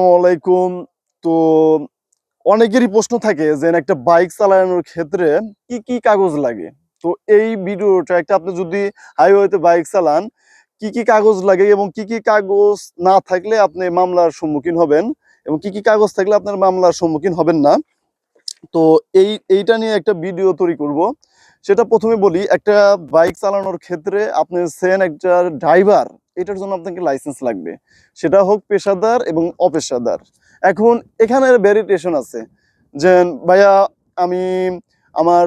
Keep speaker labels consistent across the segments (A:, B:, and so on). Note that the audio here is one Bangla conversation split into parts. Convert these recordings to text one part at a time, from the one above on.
A: আসসালামাইকুম তো অনেকেরই প্রশ্ন থাকে যে একটা বাইক চালানোর ক্ষেত্রে কি কি কাগজ লাগে? তো এই ভিডিওটা একটা আপনি যদি হাইওয়েতে বাইক চালান, কি কি কাগজ লাগে এবং কি কি কাগজ না থাকলে আপনি মামলার সম্মুখীন হবেন এবং কি কি কাগজ থাকলে আপনার মামলার সম্মুখীন হবেন না? তো এই, এইটা নিয়ে একটা ভিডিও তৈরি করব। সেটা প্রথমে বলি, একটা বাইক চালানোর ক্ষেত্রে আপনি সেন একটা ড্রাইভার এটার জন্য আপনাকে লাইসেন্স লাগবে। সেটা হোক পেশাদার এবং অপেশাদার। এখন এখানে ভ্যারিটেশন আছে। যে ভাইয়া, আমি আমার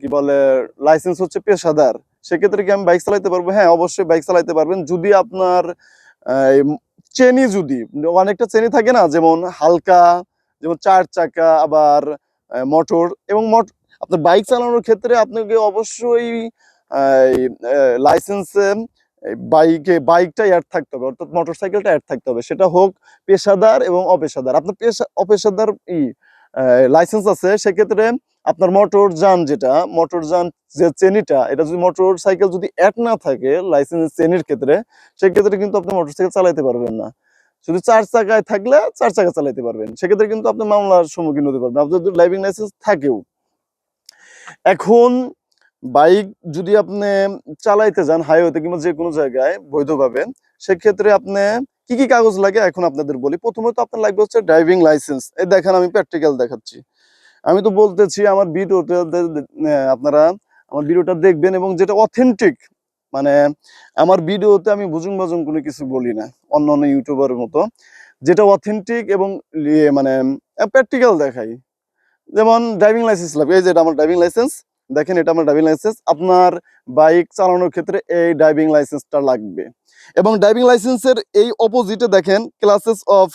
A: কি বলে লাইসেন্স হচ্ছে পেশাদার। সেক্ষেত্রে কি আমি বাইক চালাতে পারব? হ্যাঁ অবশ্যই বাইক চালাতে পারবেন। যদি আপনার চেনি যদি, অনেকটা চেনি থাকে না? যেমন হালকা, যেমন চার চাকা, আবার মোটর এবং আপনার বাইক চালানোর ক্ষেত্রে আপনাকে অবশ্যই লাইসেন্সে বাইকে বাইকটা অ্যাড থাকতে হবে, অর্থাৎ মোটরসাইকেলটা অ্যাড থাকতে হবে। সেটা হোক পেশাদার এবং অপেশাদার। আপনার পেশা, অপেশাদার ই লাইসেন্স আছে, সেক্ষেত্রে আপনার মোটর যান যেটা মোটর যান যে চেনিটা এটা যদি মোটর সাইকেল যদি অ্যাড না থাকে লাইসেন্স চেনির ক্ষেত্রে, সেক্ষেত্রে কিন্তু আপনি মোটর সাইকেল চালাতে পারবেন না। শুধু চার চাকায় থাকলে চার চাকা চালাতে পারবেন। সেক্ষেত্রে কিন্তু আপনি মামলার সম্মুখীন হতে পারবেন। আপনার যদি ড্রাইভিং লাইসেন্স থাকেও। এখন বাইক যদি আপনি চালাইতে যান হাইওয়েতে কিংবা যে কোনো জায়গায় বৈধভাবে, সেক্ষেত্রে আপনি কি কি কাগজ লাগে এখন আপনাদের বলি? প্রথমে তো আপনার লাগবে হচ্ছে ড্রাইভিং লাইসেন্স এই দেখেন আমি প্র্যাকটিক্যাল দেখাচ্ছি। আমি তো বলতেছি আমার ভিডিওটা আপনারা আমার ভিডিওটা দেখবেন এবং যেটা অথেন্টিক মানে আমার ভিডিওতে আমি বুজুং বাজুং কোনো কিছু বলি না, অন্য অন্য ইউটিউবারের মতো। যেটা অথেন্টিক এবং ইয়ে মানে প্র্যাকটিক্যাল দেখাই। যেমন ড্রাইভিং লাইসেন্স লাগবে। এই যেটা আমার ড্রাইভিং লাইসেন্স দেখেন এটা আমার ড্রাইভিং লাইসেন্স আপনার বাইক চালানোর ক্ষেত্রে এই ড্রাইভিং লাইসেন্সটা লাগবে। এবং ড্রাইভিং লাইসেন্সের এই অপোজিটে দেখেন ক্লাসেস অফ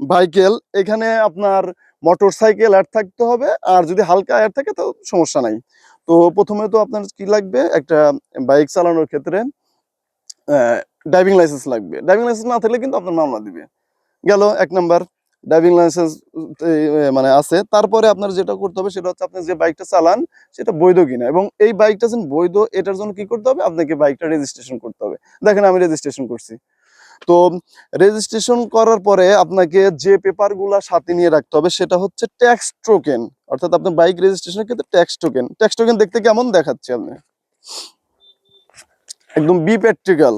A: ভাইকেল এখানে আপনার মোটর সাইকেল অ্যাড থাকতে হবে, আর যদি হালকা অ্যাড থাকে তো সমস্যা নাই। তো প্রথমে তো আপনার কি লাগবে? একটা বাইক চালানোর ক্ষেত্রে ড্রাইভিং লাইসেন্স লাগবে। ড্রাইভিং লাইসেন্স না থাকলে কিন্তু আপনার মামলা দিবে। গেল এক নাম্বার ড্রাইভিং লাইসেন্স মানে আছে। তারপরে আপনার যেটা করতে হবে সেটা হচ্ছে আপনি যে বাইকটা চালান, সেটা বৈধ কিনা। এবং এই বাইকটা যেন বৈধ, এটার জন্য কি করতে হবে? আপনাকে বাইকটা রেজিস্ট্রেশন করতে হবে। দেখেন আমি রেজিস্ট্রেশন করছি। তো রেজিস্ট্রেশন করার পরে আপনাকে যে পেপারগুলো সাথে নিয়ে রাখতে হবে, সেটা হচ্ছে ট্যাক্স টোকেন অর্থাৎ আপনার বাইক রেজিস্ট্রেশনের ক্ষেত্রে ট্যাক্স টোকেন ট্যাক্স টোকেন দেখতে কেমন দেখাচ্ছে আপনি একদম বি প্র্যাকটিক্যাল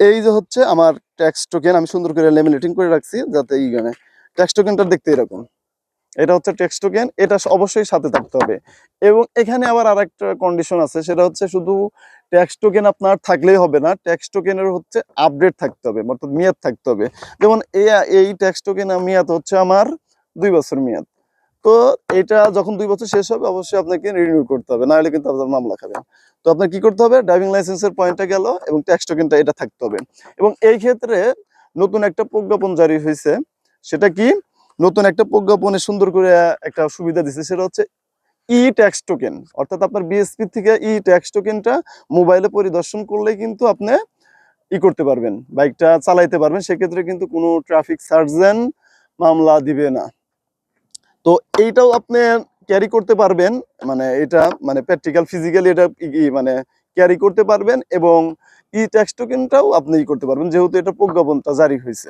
A: এই যে হচ্ছে আমার ট্যাক্স টোকেন আমি সুন্দর করে লেমিনেটিং করে রাখছি যাতে এইখানে ট্যাক্স টোকেনটা দেখতে এরকম। এটা হচ্ছে ট্যাক্স টোকেন এটা অবশ্যই সাথে থাকতে হবে। এবং এখানে আবার আর একটা কন্ডিশন আছে, সেটা হচ্ছে শুধু ট্যাক্স টোকেন আপনার থাকলেই হবে না ট্যাক্স টোকেনের হচ্ছে আপডেট থাকতে হবে, অর্থাৎ মেয়াদ থাকতে হবে। যেমন এই ট্যাক্স টোকেন মেয়াদ হচ্ছে আমার দুই বছর মেয়াদ। তো এটা যখন দুই বছর শেষ হবে, অবশ্যই আপনাকে রিনিউ করতে হবে। না হলে কিন্তু আপনার মামলা খাবেন তো আপনার কি করতে হবে? ড্রাইভিং লাইসেন্সের পয়েন্টটা গেল এবং ট্যাক্স টোকেনটা এটা থাকতে হবে। এবং এই ক্ষেত্রে নতুন একটা প্রজ্ঞাপন জারি হয়েছে। সেটা কি? নতুন একটা প্রজ্ঞাপনে সুন্দর করে একটা সুবিধা দিছে। সেটা হচ্ছে ই ট্যাক্স টোকেন অর্থাৎ আপনার বিএসপি থেকে ই ট্যাক্স টোকেনটা মোবাইলে পরিদর্শন করলে কিন্তু আপনি ই করতে পারবেন। বাইকটা চালাইতে পারবেন। সেক্ষেত্রে কিন্তু কোনো ট্রাফিক সার্জেন মামলা দিবে না। তো এইটাও আপনি ক্যারি করতে পারবেন মানে এটা মানে প্র্যাকটিক্যাল ফিজিক্যালি এটা মানে ক্যারি করতে পারবেন এবং ই ট্যাক্স টোকেনটাও আপনি ই করতে পারবেন, যেহেতু এটা প্রজ্ঞাপনটা জারি হয়েছে।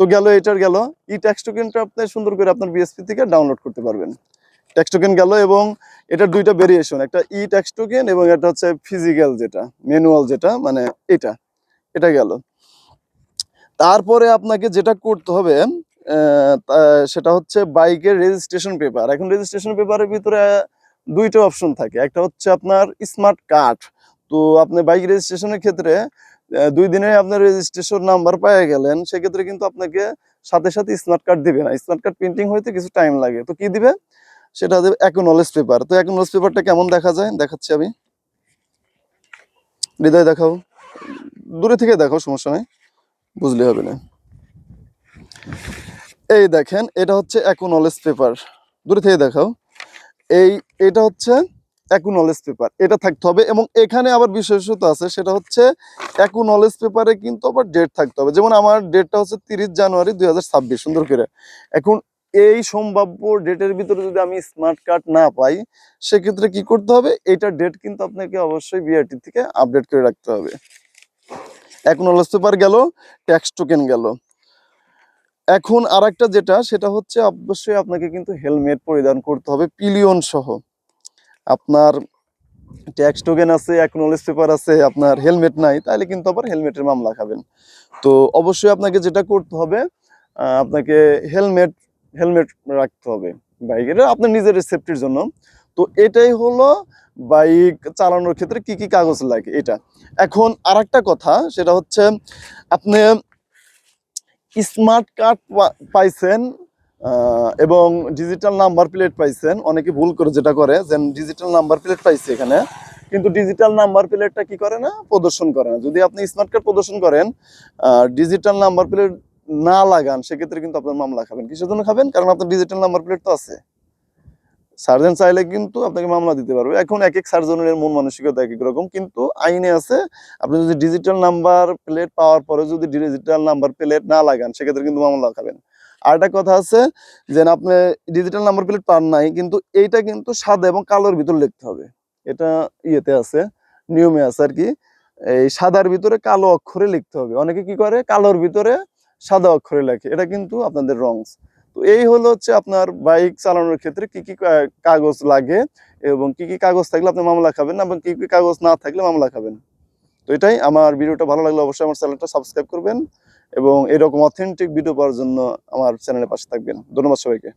A: তো গেল, এটার গেল ই ট্যাক্স টোকেনটা আপনি সুন্দর করে আপনার বিএসপি থেকে ডাউনলোড করতে পারবেন। ট্যাক্স টোকেন গেল এবং এটার দুইটা ভেরিয়েশন একটা ই ট্যাক্স টোকেন এবং এটা হচ্ছে ফিজিক্যাল যেটা ম্যানুয়াল যেটা মানে এটা এটা গেল। তারপরে আপনাকে যেটা করতে হবে সেটা হচ্ছে বাইকের রেজিস্ট্রেশন পেপার এখন রেজিস্ট্রেশন পেপারের ভিতরে দুইটা অপশন থাকে। একটা হচ্ছে আপনার স্মার্ট কার্ড তো আপনি বাইক রেজিস্ট্রেশনের ক্ষেত্রে দুই দিনে আপনার রেজিস্ট্রেশন নাম্বার পেয়ে গেলেন, সেক্ষেত্রে কিন্তু আপনাকে সাথে সাথে স্মার্ট কার্ড দিবে না। স্মার্ট কার্ড প্রিন্টিং হইতে কিছু টাইম লাগে। তো কি দিবে? সেটা দেবে অ্যাকনোলেজ পেপার তো অ্যাকনোলেজ পেপারটা কেমন দেখা যায়? দেখাচ্ছি আমি। হৃদয় দেখাও। দূরে থেকে দেখাও, সমস্যা নেই। বুঝলে হবে না। এই দেখেন, এটা হচ্ছে অ্যাকনোলেজ পেপার দূরে থেকে দেখাও। এই, এটা হচ্ছে অ্যাকনোলেজ পেপার এটা থাকতে হবে এবং এখানে আবার বিশেষত আছে, সেটা হচ্ছে অ্যাকনোলেজ পেপারে কিন্তু আবার ডেট থাকতে হবে। যেমন আমার ডেটটা হচ্ছে তিরিশ জানুয়ারি দুই সুন্দর করে। এখন এই সম্ভাব্য ডেটের ভিতরে যদি আমি স্মার্ট কার্ড না পাই, সেক্ষেত্রে কি করতে হবে? এইটার ডেট কিন্তু আপনাকে অবশ্যই বিআরটি থেকে আপডেট করে রাখতে হবে। অ্যাকনোলেজ পেপার গেল ট্যাক্স টোকেন গেল। এখন আরেকটা যেটা, সেটা হচ্ছে অবশ্যই আপনাকে কিন্তু হেলমেট পরিধান করতে হবে, পিলিয়ন সহ। আপনার ট্যাক্স টোকেন আছে, অ্যাকনোলেজ পেপার আছে, আপনার হেলমেট নাই তাহলে কিন্তু আবার হেলমেটের মামলা খাবেন। তো অবশ্যই আপনাকে যেটা করতে হবে আপনাকে হেলমেট হেলমেট রাখতে হবে বাইকের আপনার নিজের সেফটির জন্য। তো এটাই হলো বাইক চালানোর ক্ষেত্রে কি কি কাগজ লাগে, এটা। এখন আরেকটা কথা, সেটা হচ্ছে আপনি স্মার্ট কার্ড পাইছেন এবং ডিজিটাল নাম্বার প্লেট পাইছেন। অনেকে ভুল করে যেটা করে যে ডিজিটাল নাম্বার প্লেট পাইছে এখানে। কিন্তু ডিজিটাল নাম্বার প্লেটটা কি করে না? প্রদর্শন করে না। যদি আপনি স্মার্ট কার্ড প্রদর্শন করেন ডিজিটাল নাম্বার প্লেট না লাগান, সেক্ষেত্রে কিন্তু আপনার মামলা খাবেন। কিসের জন্য খাবেন? কারণ আপনার ডিজিটাল নাম্বার প্লেট তো আছে। সার্জন চাইলে কিন্তু আপনাকে মামলা দিতে পারবে। এখন এক এক সার্জনের মন মানসিকতা এক এক রকম, কিন্তু আইনে আছে, আপনি যদি ডিজিটাল নাম্বার প্লেট পাওয়ার পরে যদি ডিজিটাল নাম্বার প্লেট না লাগান, সেক্ষেত্রে কিন্তু মামলা খাবেন। আর একটা কথা আছে যে, আপনি ডিজিটাল নাম্বার প্লেট পান নাই, কিন্তু এইটা কিন্তু সাদা এবং কালোর ভিতর লিখতে হবে। এটা ইয়েতে আছে, নিয়মে আছে আর কি, এই সাদার ভিতরে কালো অক্ষরে লিখতে হবে। অনেকে কি করে? কালোর ভিতরে সাদা অক্ষরে লেখে। এটা কিন্তু আপনাদের রংস তো এই হলো হচ্ছে আপনার বাইক চালানোর ক্ষেত্রে কি কি কাগজ লাগে এবং কি কি কাগজ থাকলে আপনি মামলা খাবেন এবং কি কি কাগজ না থাকলে মামলা খাবেন। তো এটাই আমার ভিডিওটা ভালো লাগলে অবশ্যই আমার চ্যানেলটা সাবস্ক্রাইব করবেন এবং এরকম অথেন্টিক ভিডিও পাওয়ার জন্য আমার চ্যানেলের পাশে থাকবেন। ধন্যবাদ সবাইকে।